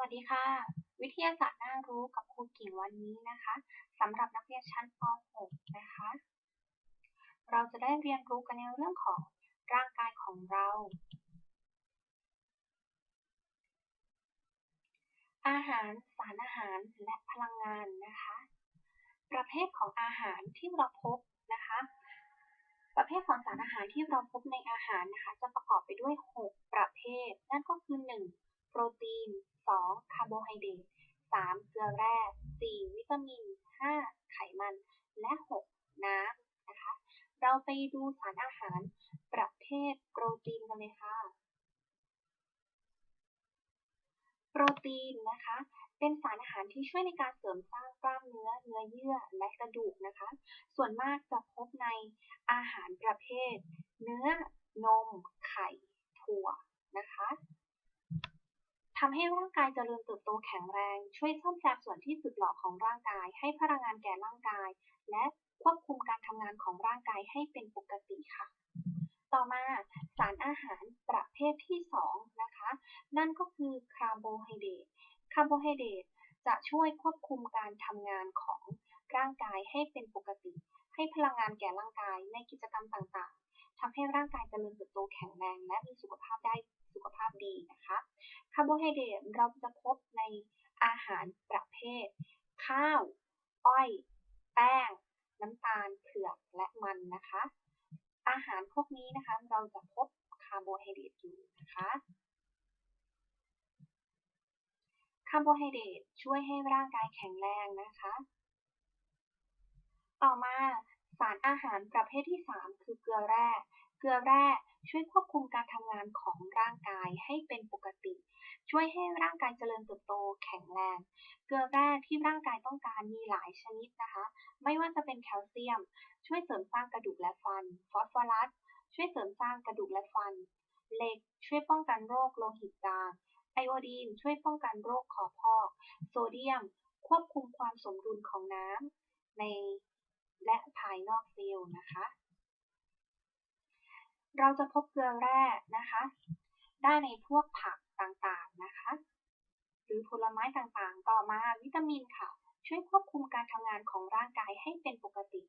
วัสดีค่ะ วิทยาศาสตร์น่ารู้กับครูกิ่งวันนี้นะคะสำหรับนักเรียนชั้นป .6 นะคะ เราจะได้เรียนรู้กันในเรื่องของร่างกายของเรา อาหารสารอาหารและพลังงานนะคะ ประเภทของอาหารที่เราพบนะคะ ประเภทของสารอาหารที่เราพบในอาหารนะคะ จะประกอบไปด้วย 6 ประเภท นั่นก็คือ 1. โปรตีน 2. คาร์โบไฮเดรต 3. เกลือแร่ 4. วิตามิน 5. ไขมัน และ 6. น้ำนะคะ เราไปดูสารอาหารประเภทโปรตีนกันเลยค่ะ โปรตีนนะคะ เป็นสารอาหารที่ช่วยในการเสริมสร้างกล้ามเนื้อ เนื้อเยื่อ และกระดูกนะคะ ส่วนมากจะพบในอาหารประเภท เนื้อ นม ไข่ ถั่วนะคะ ทำให้ร่างกายเจริญเติบโตแข็งแรง ช่วยซ่อมแซมส่วนที่สึกหรอของร่างกาย ให้พลังงานแก่ร่างกาย และควบคุมการทำงานของร่างกายให้เป็นปกติค่ะ ต่อมาสารอาหารประเภทที่ 2 นะคะ นั่นก็คือคาร์โบไฮเดรตคาร์โบไฮเดรตจะช่วยควบคุมการทำงานของร่างกายให้เป็นปกติ ให้พลังงานแก่ร่างกายในกิจกรรมต่างๆทำให้ร่างกายเจริญเติบโตแข็งแรงและมีสุขภาพได้ ขภาพดีนะคะคาร์โบไฮเดรตเราจะพบในอาหารประเภท ข้าว อ้อย แป้ง น้ำตาลเผือกและมันนะคะ อาหารพวกนี้นะคะเราจะพบคาร์โบไฮเดรตอยู่นะคะคาร์โบไฮเดรตช่วยให้ร่างกายแข็งแรงนะคะ ต่อมาสารอาหารประเภทที่ 3 คือเกลือแร่ เกลือแร่ช่วยควบคุมการทำงานของร่างกายให้เป็นปกติ ช่วยให้ร่างกายเจริญเติบโตแข็งแรง เกลือแร่ที่ร่างกายต้องการมีหลายชนิดนะคะ ไม่ว่าจะเป็นแคลเซียม ช่วยเสริมสร้างกระดูกและฟัน ฟอสฟอรัส ช่วยเสริมสร้างกระดูกและฟัน เหล็ก ช่วยป้องกันโรคโลหิตจาง ไอโอดีน ช่วยป้องกันโรคคอพอก โซเดียม ควบคุมความสมดุลของน้ำในและภายนอกเซลล์นะคะ เราจะพบเกลือแร่นะคะ ได้ในพวกผักต่างๆนะคะ หรือผลไม้ต่างๆ ต่อมาวิตามินค่ะ ช่วยควบคุมการทำงานของร่างกายให้เป็นปกติ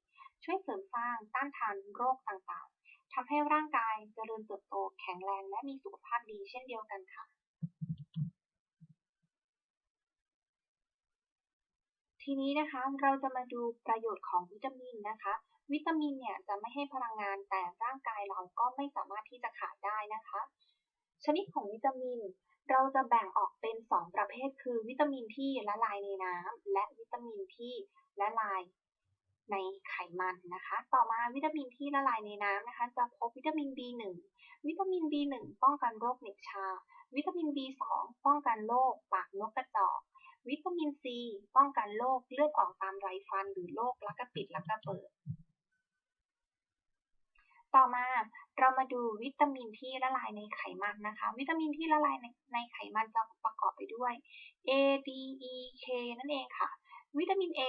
ช่วยเสริมสร้างต้านทานโรคต่างๆทำให้ร่างกายเจริญเติบโตแข็งแรงและมีสุขภาพดีเช่นเดียวกันค่ะทีนี้นะคะเราจะมาดูประโยชน์ของวิตามินนะคะ วิตามินเนี่ยจะไม่ให้พลังงานแต่ร่างกายเราก็ไม่สามารถที่จะขาดได้นะคะ ชนิดของวิตามินเราจะแบ่งออกเป็น 2 ประเภท คือวิตามินที่ละลายในน้ำและวิตามินที่ละลายในไขมันนะคะ ต่อมาวิตามินที่ละลายในน้ำนะคะ จะพบวิตามิน B1 วิตามิน B1 ป้องกันโรคเหน็บชา วิตามิน B2 ป้องกันโรคปากนกกระจอก วิตามิน C ป้องกันโรคเลือดออกตามไรฟัน หรือโรคลักกระปิดลักกระเปิด ต่อมาเรามาดูวิตามินที่ละลายในไขมันนะคะ วิตามินที่ละลายในในไขมันจะประกอบไปด้วย A D E K นั่นเองค่ะ วิตามิน A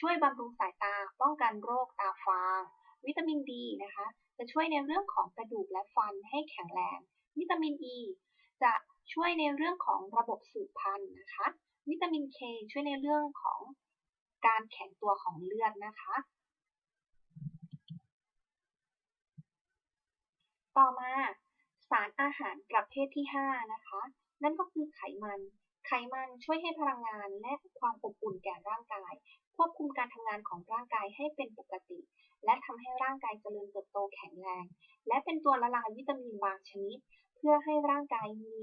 ช่วยบำรุงสายตาป้องกันโรคตาฟาง วิตามิน D นะคะ จะช่วยในเรื่องของกระดูกและฟันให้แข็งแรง วิตามิน E จะช่วยในเรื่องของระบบสืบพันธุ์นะคะ วิตามิน K ช่วยในเรื่องของการแข็งตัวของเลือดนะคะ ต่อมาสารอาหารประเภทที่ 5 นะคะ นั่นก็คือไขมัน ไขมันช่วยให้พลังงานและความอบอุ่นแก่ร่างกาย ควบคุมการทำงานของร่างกายให้เป็นปกติ และทำให้ร่างกายเจริญเติบโตแข็งแรง และเป็นตัวละลายวิตามินบางชนิด เพื่อให้ร่างกายมี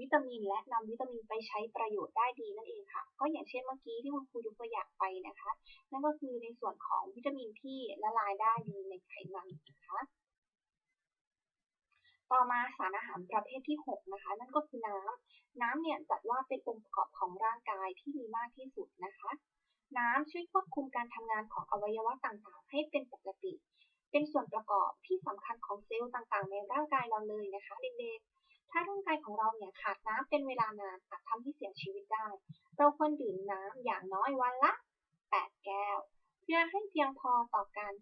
วิตามิน และนำวิตามินไปใช้ประโยชน์ได้ดีนั่นเองค่ะ ก็อย่างเช่นเมื่อกี้ที่คุณครูยกตัวอย่างไปนะคะ นั่นก็คือในส่วนของวิตามินที่ละลายได้ดีในไขมันนะคะ ต่อมาสารอาหารประเภทที่ 6 นะคะ นั่นก็คือน้ำน้ำเนี่ยจัดว่าเป็นองค์ประกอบของร่างกายที่มีมากที่สุดนะคะ น้ำช่วยควบคุมการทำงานของอวัยวะต่างๆ ให้เป็นปกติ เป็นส่วนประกอบที่สำคัญของเซลล์ต่างๆ ในร่างกายเราเลยนะคะเด็กๆ ถ้าร่างกายของเราเนี่ยขาดน้ำเป็นเวลานานอาจทำให้เสียชีวิตได้ เราควรดื่มน้ำอย่างน้อยวันละ 8 แก้ว เพื่อให้เพียงพอต่อการ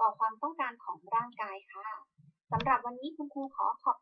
ต่อความต้องการของร่างกายค่ะ สำหรับวันนี้คุณครูขอขอบ